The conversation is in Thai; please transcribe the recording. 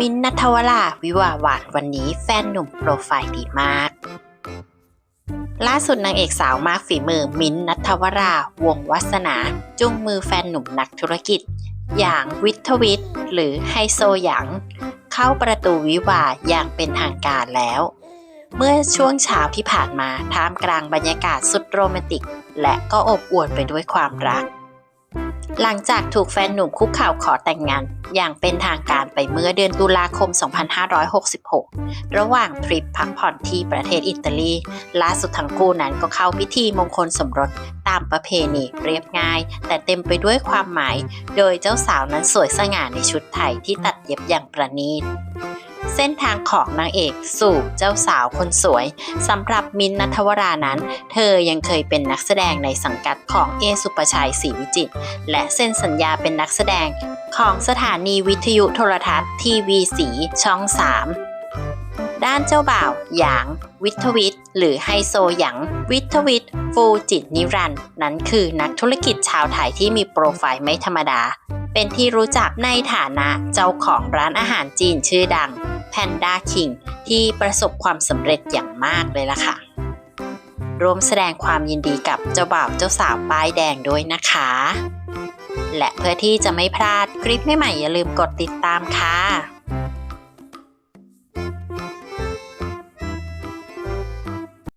มินนัทวราวิวาหวานวันนี้แฟนหนุ่มโปรไฟล์ดีมาก ล่าสุดนางเอกสาวมากฝีมือมินนัทวราวงวัสนา จุงมือแฟนหนุ่มนักธุรกิจ อย่างวิทวิทย์หรือไฮโซหยางเข้าประตูวิวาอย่างเป็นทางการแล้ว เมื่อช่วงเช้าที่ผ่านมาท่ามกลางบรรยากาศสุดโรแมนติก และก็อบอวลไปด้วยความรัก หลังจากถูกแฟนหนุ่มคุกเข่าขอแต่งงาน อย่างเป็นทางการไปเมื่อเดือนตุลาคม 2566 ระหว่างทริปพักผ่อนที่ประเทศอิตาลี ล่าสุดทั้งคู่นั้นก็เข้าพิธีมงคลสมรสตามประเพณีเรียบง่าย แต่เต็มไปด้วยความหมาย โดยเจ้าสาวนั้นสวยสง่าในชุดไทยที่ตัดเย็บอย่างประณีต เส้นทางของนางเอกสู่เจ้าสาวคนสวยสำหรับมินนัทวรานั้น เธอยังเคยเป็นนักแสดงในสังกัดของเอสุปชัยศรีวิจิตรและเซ็นสัญญาเป็นนักแสดงของสถานีวิทยุโทรทัศน์ทีวีสีช่อง 3ด้านเจ้าบ่าวหยาง วิทวิทย์หรือไฮโซหยางวิทวิทย์ฟูจิตนิรันนั้นคือนักธุรกิจชาวไทยที่มีโปรไฟล์ไม่ธรรมดา เป็นที่รู้จักในฐานะเจ้าของร้านอาหารจีนชื่อดัง แพนด้าคิงที่ประสบความสำเร็จอย่างมากเลยล่ะค่ะ ร่วมแสดงความยินดีกับเจ้าบ่าวเจ้าสาวป้ายแดงด้วยนะคะ และเพื่อที่จะไม่พลาดคลิปใหม่ๆอย่าลืมกดติดตามค่ะ